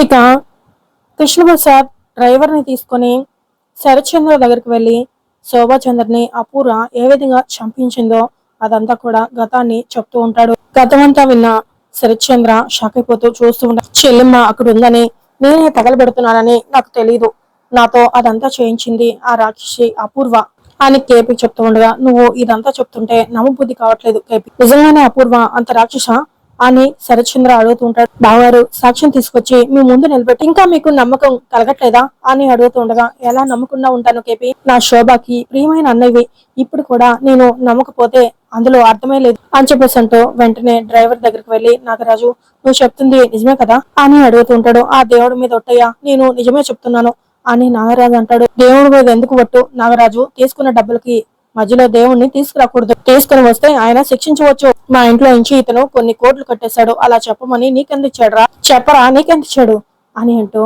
ఇక కృష్ణప్రసాద్ డ్రైవర్ని తీసుకొని శరత్చంద్ర దగ్గరికి వెళ్ళి శోభాచంద్రని అపూర్వ ఏ విధంగా చంపించిందో అదంతా కూడా గతాన్ని చెప్తూ ఉంటాడు. గతమంతా విన్న శరత్చంద్ర షాక్ అయిపోతూ చూస్తూ ఉంటాడు చెల్లెమ్మ అక్కడ ఉందని నేనే తగలబెడుతున్నానని నాకు తెలియదు నాతో అదంతా చేయించింది ఆ రాక్షసి అపూర్వ అని కేపీ చెప్తూ ఉండగా నువ్వు ఇదంతా చెప్తుంటే నమ్మబుద్ధి కావట్లేదు కేపీ. నిజంగానే అపూర్వ అంత రాక్షస? అని శరత్చంద్ర అడుగుతూ ఉంటాడు. బావగారు సాక్ష్యం తీసుకొచ్చి మీ ముందు నిలబెట్టి ఇంకా మీకు నమ్మకం కలగట్లేదా అని అడుగుతుండగా ఎలా నమ్ముకున్నా ఉంటాను కేపి? నా శోభకి ప్రియమైన అన్నవి ఇప్పుడు కూడా నేను నమ్మకపోతే అందులో అర్థమే లేదు అని చెప్పేసి అంటూ వెంటనే డ్రైవర్ దగ్గరికి వెళ్ళి నాగరాజు నువ్వు చెప్తుంది నిజమే కదా అని అడుగుతూ ఉంటాడు. ఆ దేవుడి మీద ఒట్టయ్యా నేను నిజమే చెప్తున్నాను అని నాగరాజు అంటాడు. దేవుడి మీద ఎందుకు ఒట్టు? నాగరాజు తీసుకున్న డబ్బులకి మధ్యలో దేవుణ్ణి తీసుకురాకూడదు. తీసుకుని వస్తే ఆయన శిక్షించవచ్చు. మా ఇంట్లో నుంచి ఇతను కొన్ని కోట్లు కట్టేశాడు. అలా చెప్పమని నీకెందుకు రా చెప్పరా? నీకెందుకు అని అంటూ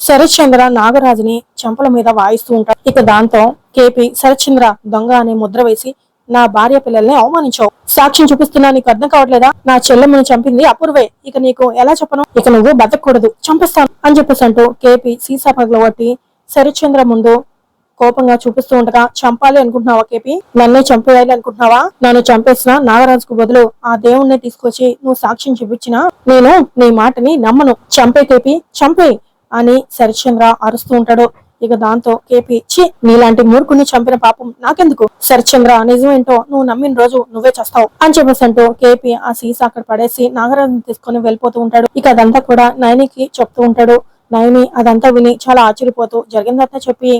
శరత్చంద్ర నాగరాజుని చెంపల మీద వాయిస్తూ ఉంటాడు. ఇక దాంతో కేపీ శరత్చంద్ర దొంగ అనే ముద్ర వేసి నా భార్య పిల్లల్ని అవమానించావు సాక్ష్యం చూపిస్తున్నా నీకు అర్థం కావట్లేదా? నా చెల్లెమ్మను చంపింది అపూర్వే. ఇక నీకు ఎలా చెప్పను? ఇక నువ్వు బతకూడదు. చంపిస్తాను. అని చెప్పేసి అంటూ కేపీ సీసా పగలగొట్టి శరత్చంద్ర ముందు కోపంగా చూపిస్తూ ఉండగా చంపాలి అనుకుంటున్నావా కేపీ? నన్నే చంపేయాలి అనుకుంటున్నావా? నన్ను చంపేసిన నాగరాజుకు బదులు ఆ దేవుణ్ణి తీసుకొచ్చి నువ్వు సాక్ష్యం చూపించినా నేను నీ మాటని నమ్మను. చంపే కేపీ చంపే! అని సరిచంద్ర అరుస్తూ ఉంటాడు. ఇక దాంతో కేపీ చి నీలాంటి మూర్ఖుని చంపిన పాపం నాకెందుకు? సరిచంద్ర నిజమేంటో నువ్వు నమ్మిన రోజు నువ్వే చేస్తావు. అని చెప్పేసి అంటూ కేపీ ఆ సీసా అక్కడ పడేసి నాగరాజుని తీసుకొని వెళ్ళిపోతూ ఉంటాడు. ఇక అదంతా కూడా నయనికి చెప్తూ ఉంటాడు. నయని అదంతా విని చాలా ఆశ్చర్యపోతూ జరిగిందంతా చెప్పి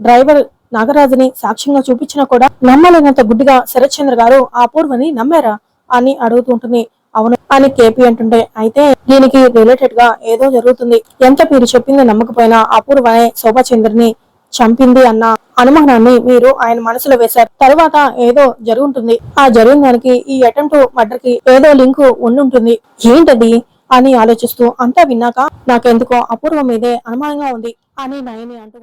డ్రైవర్ నాగరాజుని సాక్ష్యంగా చూపించినా కూడా నమ్మలేనంత గుడ్డిగా శరత్చంద్ర గారు ఆ పూర్వని నమ్మారా అని అడుగుతుంటుంది అవును అని కేపీ అంటుంటే అయితే దీనికి రిలేటెడ్గా ఏదో జరుగుతుంది. ఎంత మీరు చెప్పింది నమ్మకపోయినా అపూర్వనే శోభాచంద్రని చంపింది అన్న అనుమానాన్ని మీరు ఆయన మనసులో వేశారు. తర్వాత ఏదో జరుగుంటుంది. ఆ జరిగిన దానికి ఈ అటెంప్ట్ మర్డర్కి ఏదో లింక్ ఉండుంటుంది. ఏంటది? అని ఆలోచిస్తూ అంతా విన్నాక నాకెందుకో అపూర్వ మీదే అనుమానంగా ఉంది అని నయని అంటూ